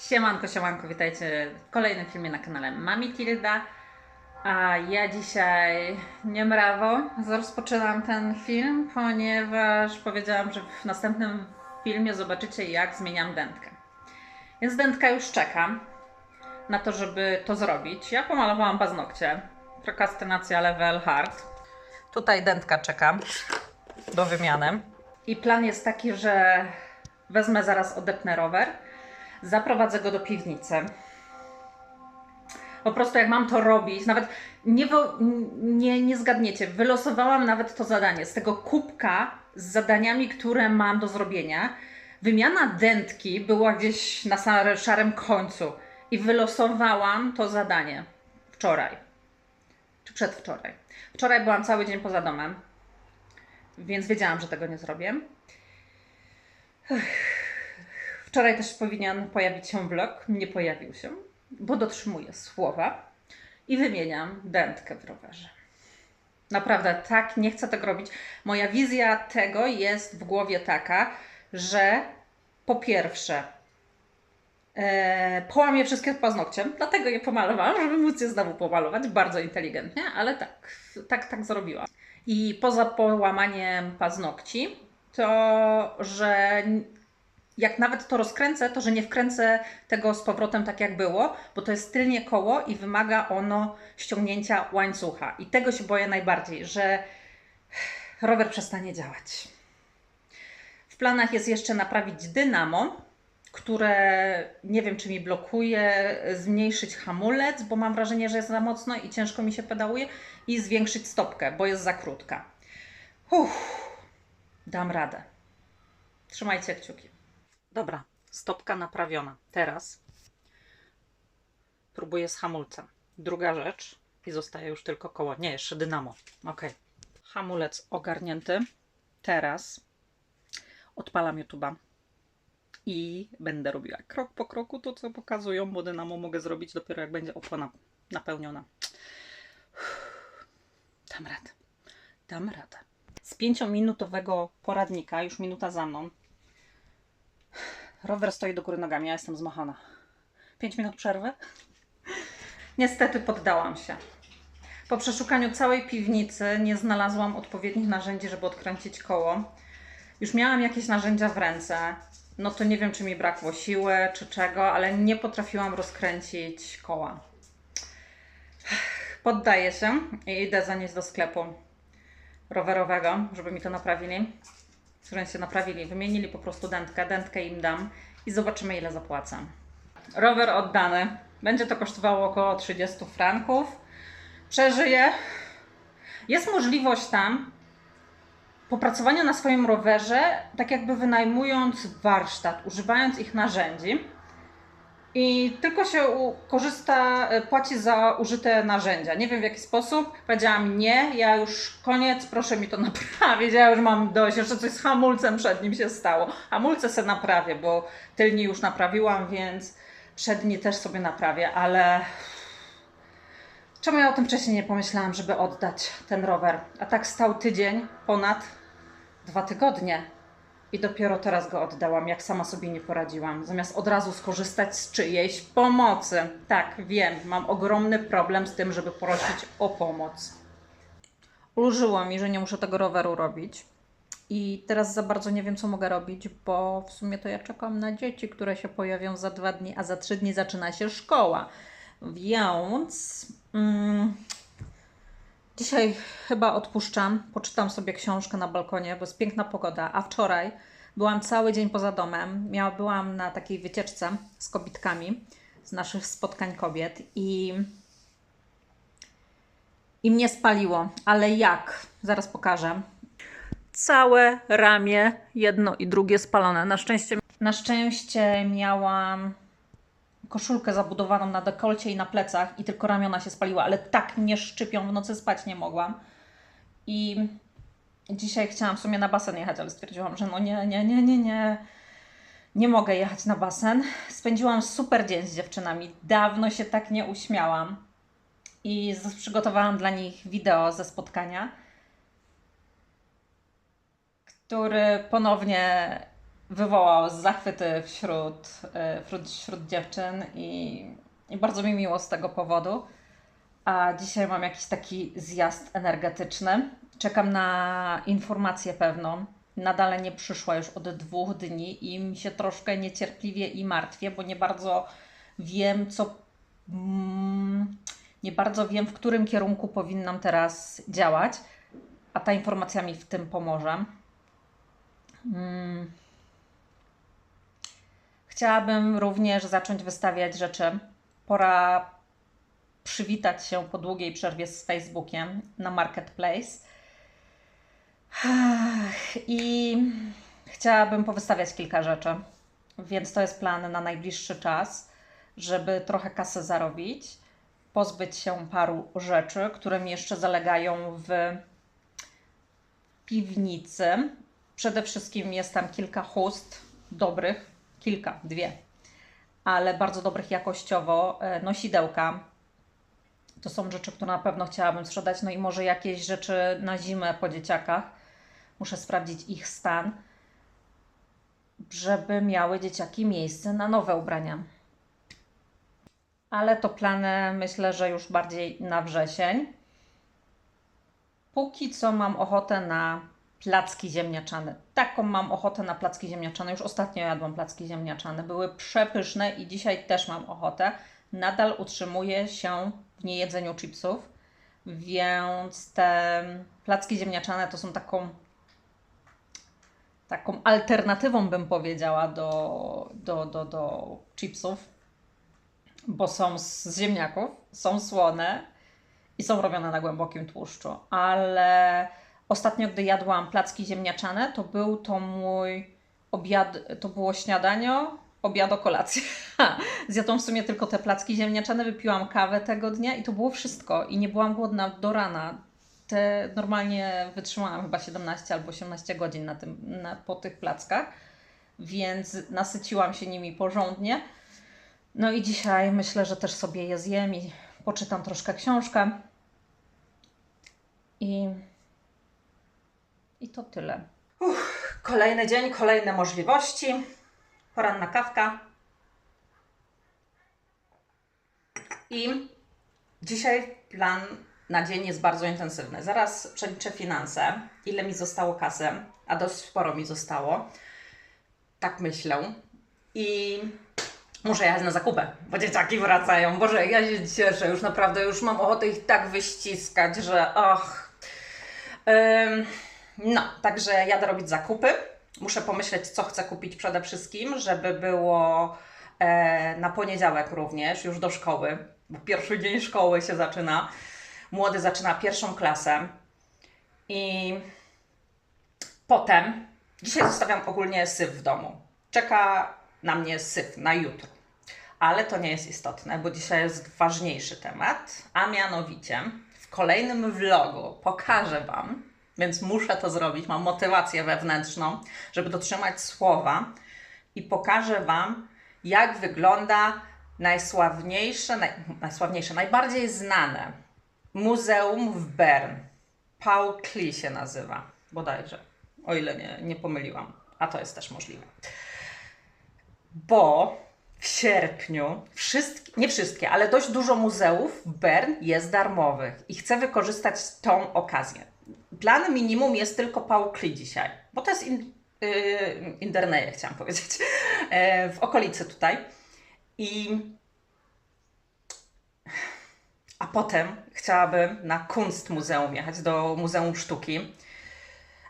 Siemanko, siemanko, witajcie w kolejnym filmie na kanale Mami Tilda. A ja dzisiaj nie mrawo rozpoczynam ten film, ponieważ powiedziałam, że w następnym filmie zobaczycie jak zmieniam dętkę. Więc dętka już czeka na to, żeby to zrobić. Ja pomalowałam paznokcie. Prokrastynacja level hard. Tutaj dętka czeka do wymiany. I plan jest taki, że wezmę zaraz odepnę rower, zaprowadzę go do piwnicy. Po prostu jak mam to robić, nawet nie, nie, nie zgadniecie, wylosowałam nawet to zadanie z tego kubka z zadaniami, które mam do zrobienia. Wymiana dętki była gdzieś na szarym końcu i wylosowałam to zadanie wczoraj, czy przedwczoraj. Wczoraj byłam cały dzień poza domem, więc wiedziałam, że tego nie zrobię. Wczoraj też powinien pojawić się vlog, nie pojawił się, bo dotrzymuję słowa i wymieniam dętkę w rowerze. Naprawdę tak, nie chcę tego robić. Moja wizja tego jest w głowie taka, że po pierwsze e, połamię wszystkie paznokcie, dlatego je pomalowałam, żeby móc je znowu pomalować, bardzo inteligentnie, ale tak, tak, tak zrobiłam. I poza połamaniem paznokci, to że jak nawet to rozkręcę, to że nie wkręcę tego z powrotem tak jak było, bo to jest tylnie koło i wymaga ono ściągnięcia łańcucha. I tego się boję najbardziej, że rower przestanie działać. W planach jest jeszcze naprawić dynamo, które nie wiem czy mi blokuje, zmniejszyć hamulec, bo mam wrażenie, że jest za mocno i ciężko mi się pedałuje i zwiększyć stopkę, bo jest za krótka. Uff, dam radę. Trzymajcie kciuki. Dobra, stopka naprawiona. Teraz próbuję z hamulcem. Druga rzecz i zostaje już tylko koło. Nie, jeszcze dynamo. Ok. Hamulec ogarnięty. Teraz odpalam YouTube'a i będę robiła krok po kroku to, co pokazują, bo dynamo mogę zrobić dopiero jak będzie opona napełniona. Dam radę. Dam radę. Z pięciominutowego poradnika, już minuta za mną, Rower stoi do góry nogami, ja jestem zmachana. 5 minut przerwy? Niestety poddałam się. Po przeszukaniu całej piwnicy nie znalazłam odpowiednich narzędzi, żeby odkręcić koło. Już miałam jakieś narzędzia w ręce. No to nie wiem, czy mi brakło siły, czy czego, ale nie potrafiłam rozkręcić koła. Poddaję się i idę zanieść do sklepu rowerowego, żeby mi to naprawili którą się naprawili, wymienili po prostu dętkę, dętkę im dam i zobaczymy ile zapłacę. Rower oddany. Będzie to kosztowało około 30 franków. Przeżyję. Jest możliwość tam popracowania na swoim rowerze, tak jakby wynajmując warsztat, używając ich narzędzi. I tylko się korzysta, e, płaci za użyte narzędzia. Nie wiem w jaki sposób. Powiedziałam nie, ja już koniec, proszę mi to naprawić. Ja już mam dość, jeszcze coś z hamulcem przed nim się stało. Hamulce se naprawię, bo tylni już naprawiłam, więc przedni też sobie naprawię, ale czemu ja o tym wcześniej nie pomyślałam, żeby oddać ten rower? A tak stał tydzień, ponad dwa tygodnie. I dopiero teraz go oddałam, jak sama sobie nie poradziłam, zamiast od razu skorzystać z czyjejś pomocy. Tak, wiem, mam ogromny problem z tym, żeby prosić o pomoc. Ulżyło mi, że nie muszę tego roweru robić. I teraz za bardzo nie wiem, co mogę robić, bo w sumie to ja czekam na dzieci, które się pojawią za dwa dni, a za trzy dni zaczyna się szkoła. Więc. Mm, Dzisiaj chyba odpuszczam, poczytam sobie książkę na balkonie, bo jest piękna pogoda, a wczoraj byłam cały dzień poza domem. Miała, byłam na takiej wycieczce z kobitkami z naszych spotkań kobiet i, i mnie spaliło. Ale jak? Zaraz pokażę. Całe ramię, jedno i drugie spalone. Na szczęście, na szczęście miałam koszulkę zabudowaną na dekolcie i na plecach i tylko ramiona się spaliła, ale tak mnie szczypią, w nocy spać nie mogłam. I dzisiaj chciałam w sumie na basen jechać, ale stwierdziłam, że no nie, nie, nie, nie, nie. Nie mogę jechać na basen. Spędziłam super dzień z dziewczynami. Dawno się tak nie uśmiałam. I przygotowałam dla nich wideo ze spotkania, który ponownie wywołał zachwyty wśród, e, wśród, wśród dziewczyn i, i bardzo mi miło z tego powodu. A dzisiaj mam jakiś taki zjazd energetyczny. Czekam na informację pewną. Nadal nie przyszła już od dwóch dni i mi się troszkę niecierpliwie i martwię, bo nie bardzo wiem, co. Mm, nie bardzo wiem, w którym kierunku powinnam teraz działać, a ta informacja mi w tym pomoże. Mm. Chciałabym również zacząć wystawiać rzeczy. Pora przywitać się po długiej przerwie z Facebookiem na Marketplace. I chciałabym powystawiać kilka rzeczy, więc to jest plan na najbliższy czas, żeby trochę kasy zarobić, pozbyć się paru rzeczy, które mi jeszcze zalegają w piwnicy. Przede wszystkim jest tam kilka chust dobrych, kilka, dwie, ale bardzo dobrych jakościowo, e, nosidełka. To są rzeczy, które na pewno chciałabym sprzedać. No i może jakieś rzeczy na zimę po dzieciakach. Muszę sprawdzić ich stan, żeby miały dzieciaki miejsce na nowe ubrania. Ale to plany myślę, że już bardziej na wrzesień. Póki co mam ochotę na placki ziemniaczane. Taką mam ochotę na placki ziemniaczane. Już ostatnio jadłam placki ziemniaczane. Były przepyszne i dzisiaj też mam ochotę. Nadal utrzymuję się w niejedzeniu chipsów, więc te placki ziemniaczane to są taką taką alternatywą bym powiedziała do, do, do, do chipsów, bo są z ziemniaków, są słone i są robione na głębokim tłuszczu, ale Ostatnio, gdy jadłam placki ziemniaczane, to był to mój obiad, to było śniadanie, obiad, kolacja. Zjadłam w sumie tylko te placki ziemniaczane, wypiłam kawę tego dnia i to było wszystko. I nie byłam głodna do rana. Te normalnie wytrzymałam chyba 17 albo 18 godzin na tym, na, po tych plackach, więc nasyciłam się nimi porządnie. No i dzisiaj myślę, że też sobie je zjem i poczytam troszkę książkę. I i to tyle. Uff, kolejny dzień, kolejne możliwości. Poranna kawka. I dzisiaj plan na dzień jest bardzo intensywny. Zaraz przeliczę finanse, ile mi zostało kasy, a dość sporo mi zostało. Tak myślę. I muszę jechać na zakupy, bo dzieciaki wracają. Boże, ja się cieszę, już naprawdę, już mam ochotę ich tak wyściskać, że och. No, także jadę robić zakupy. Muszę pomyśleć, co chcę kupić przede wszystkim, żeby było e, na poniedziałek również, już do szkoły, bo pierwszy dzień szkoły się zaczyna. Młody zaczyna pierwszą klasę. I potem, dzisiaj zostawiam ogólnie syf w domu. Czeka na mnie syf na jutro. Ale to nie jest istotne, bo dzisiaj jest ważniejszy temat, a mianowicie w kolejnym vlogu pokażę Wam, więc muszę to zrobić. Mam motywację wewnętrzną, żeby dotrzymać słowa i pokażę Wam, jak wygląda najsławniejsze, naj, najsławniejsze, najbardziej znane muzeum w Bern. Paul Klee się nazywa, bodajże, o ile nie, nie pomyliłam, a to jest też możliwe. Bo w sierpniu wszystkie, nie wszystkie, ale dość dużo muzeów w Bern jest darmowych i chcę wykorzystać tą okazję plan minimum jest tylko Paul Klee dzisiaj, bo to jest in, yy, chciałam powiedzieć, yy, w okolicy tutaj. I a potem chciałabym na Kunstmuzeum jechać, do Muzeum Sztuki,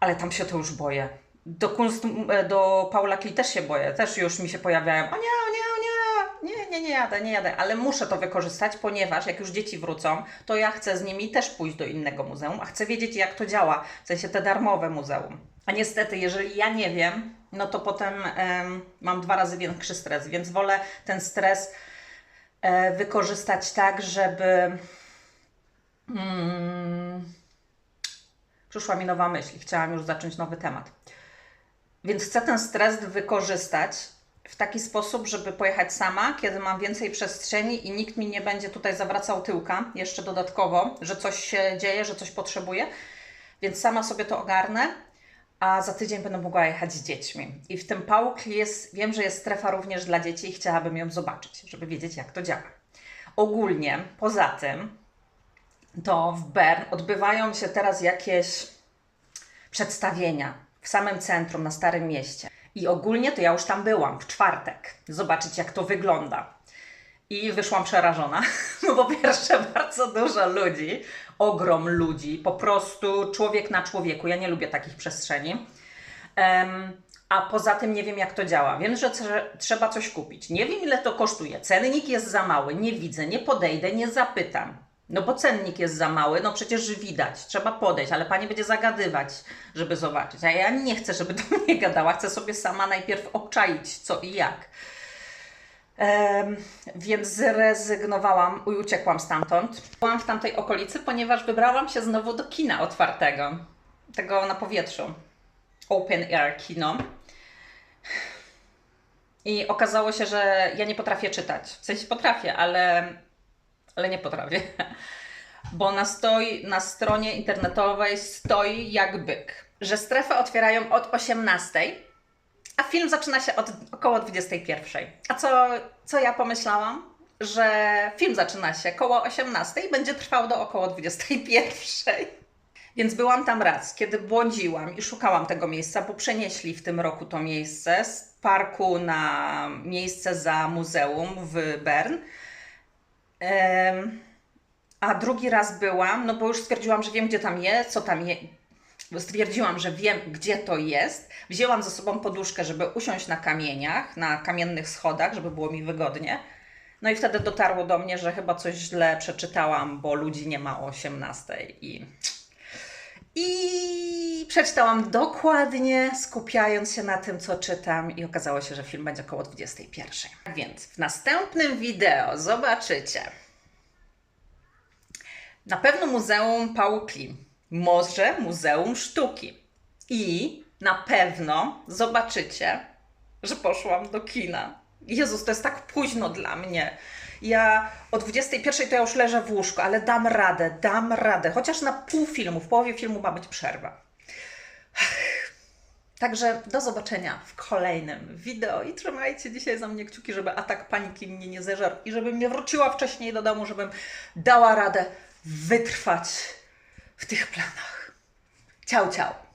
ale tam się to już boję. Do, kunst, do Paula Klee też się boję, też już mi się pojawiają, o nie, nie, nie, jadę, nie jadę, ale muszę to wykorzystać, ponieważ jak już dzieci wrócą, to ja chcę z nimi też pójść do innego muzeum, a chcę wiedzieć jak to działa, w sensie te darmowe muzeum. A niestety, jeżeli ja nie wiem, no to potem mam dwa razy większy stres, więc wolę ten stres e, wykorzystać tak, żeby... Hmm, przyszła mi nowa myśl, chciałam już zacząć nowy temat. Więc chcę ten stres wykorzystać w taki sposób, żeby pojechać sama, kiedy mam więcej przestrzeni i nikt mi nie będzie tutaj zawracał tyłka, jeszcze dodatkowo, że coś się dzieje, że coś potrzebuję. Więc sama sobie to ogarnę, a za tydzień będę mogła jechać z dziećmi. I w tym Pauk jest, wiem, że jest strefa również dla dzieci i chciałabym ją zobaczyć, żeby wiedzieć, jak to działa. Ogólnie, poza tym, to w Bern odbywają się teraz jakieś przedstawienia w samym centrum, na Starym Mieście. I ogólnie to ja już tam byłam w czwartek, zobaczyć jak to wygląda. I wyszłam przerażona, bo po pierwsze bardzo dużo ludzi, ogrom ludzi, po prostu człowiek na człowieku. Ja nie lubię takich przestrzeni. Em, a poza tym nie wiem, jak to działa. Wiem, że trze- trzeba coś kupić. Nie wiem, ile to kosztuje. Cennik jest za mały, nie widzę, nie podejdę, nie zapytam. No bo cennik jest za mały, no przecież widać, trzeba podejść, ale pani będzie zagadywać, żeby zobaczyć. A ja nie chcę, żeby do mnie gadała, chcę sobie sama najpierw obczaić co i jak. Więc zrezygnowałam i uciekłam stamtąd. Byłam w tamtej okolicy, ponieważ wybrałam się znowu do kina otwartego, tego na powietrzu. Open air kino. I okazało się, że ja nie potrafię czytać. W sensie potrafię, ale, ale nie potrafię. Bo na, stoi, na stronie internetowej stoi jak byk, że strefę otwierają od 18, a film zaczyna się od około 21. A co, co ja pomyślałam? Że film zaczyna się koło 18 i będzie trwał do około 21. Więc byłam tam raz, kiedy błądziłam i szukałam tego miejsca, bo przenieśli w tym roku to miejsce z parku na miejsce za muzeum w Bern. A drugi raz byłam, no bo już stwierdziłam, że wiem, gdzie tam jest, co tam jest. Stwierdziłam, że wiem, gdzie to jest. Wzięłam ze sobą poduszkę, żeby usiąść na kamieniach, na kamiennych schodach, żeby było mi wygodnie. No i wtedy dotarło do mnie, że chyba coś źle przeczytałam, bo ludzi nie ma o 18 i i przeczytałam dokładnie, skupiając się na tym, co czytam, i okazało się, że film będzie około 21. Więc w następnym wideo zobaczycie na pewno Muzeum Paukli, może Muzeum Sztuki. I na pewno zobaczycie, że poszłam do kina. Jezus, to jest tak późno dla mnie. Ja o 21 to ja już leżę w łóżku, ale dam radę, dam radę. Chociaż na pół filmu, w połowie filmu ma być przerwa. Także do zobaczenia w kolejnym wideo i trzymajcie dzisiaj za mnie kciuki, żeby atak paniki mnie nie zeżarł i żebym nie wróciła wcześniej do domu, żebym dała radę wytrwać w tych planach. Ciao, ciao.